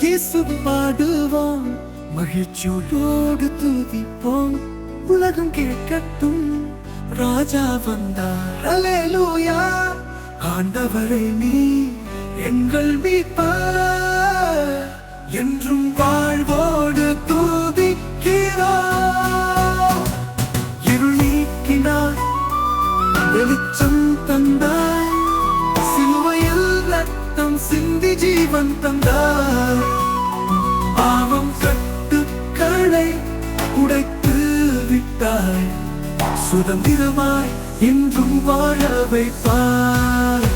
இயேசு பாடுவான். மகிழ்ச்சியோடு துதிப்போம். உலகம் கேட்கட்டும். ராஜா வந்தார். அலேலூயா ஆண்டவரே நீ எங்கள் மீட்பார். என்றும் வாழ்வோடு தூதிக்கிறார். இருள் நீக்கினார். வெளிச்சம் தந்தார். சிந்தி ஜீவன் தந்தார். பாவம் கட்டுக்களை உடைத்து விட்டாய். சுதந்திரமாய் இன்றும் வாழ வைப்பார்.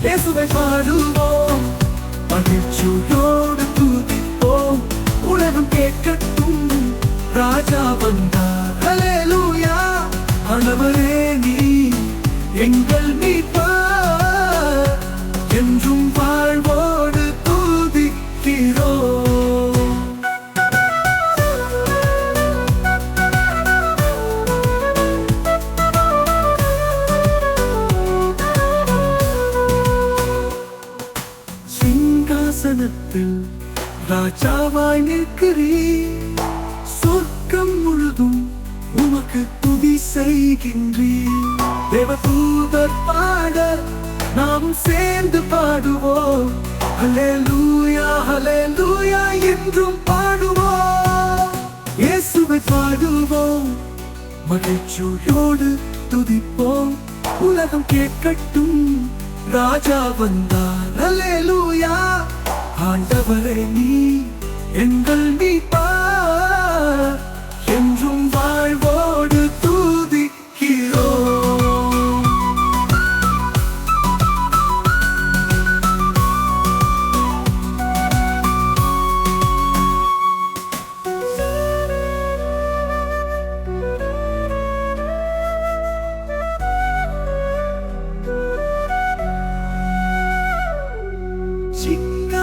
இயேசுவை பாடுவோம் மகிழ்ச்சியோடு துதிப்போம். உலகம் கேட்கட்டும் ராஜா வந்தார். அலேலூயா அளவரே நீ எங்கள் மீட்பர் வாழ்வோடு துதிக்கிறோம். சிங்காசனத்தில் ராஜாவாய் நிற்கிறீர். சொர்க்கம் முழுதும் உமக்கு துதி செய்கின்றீர். தேவதூதர் பாட நாம் சேர்ந்து பாடுவோம். ஹalleluya லூயா என்றும் பாடுவோம். இயேசுவை பாடுவோம். மகிழ்ச்சியோடு துதிப்போம். உலகம் கேட்கட்டும். ராஜா வந்தார். அல்லேலூயா ஆண்டவரே நீ எங்கள் மீட்பர்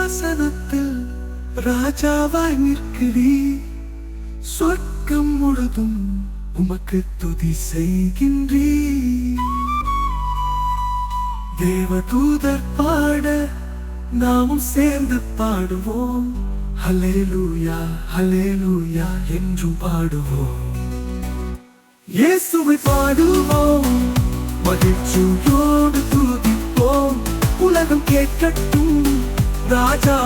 சிங்காசனத்தில் ராஜாவாய் நிற்கிறீர். சொர்க்கம் முழுதும் உமக்கு துதி செய்கின்றீர். தேவதூதர் பாட நாமும் சேர்ந்து பாடுவோம். ஹalleluya ஹalleluya என்றும் பாடுவோம். இயேசுவை பாடுவோம். மகிழ்ச்சியோடு துதிப்போம். உலகம் கேட்கட்டும். ராஜா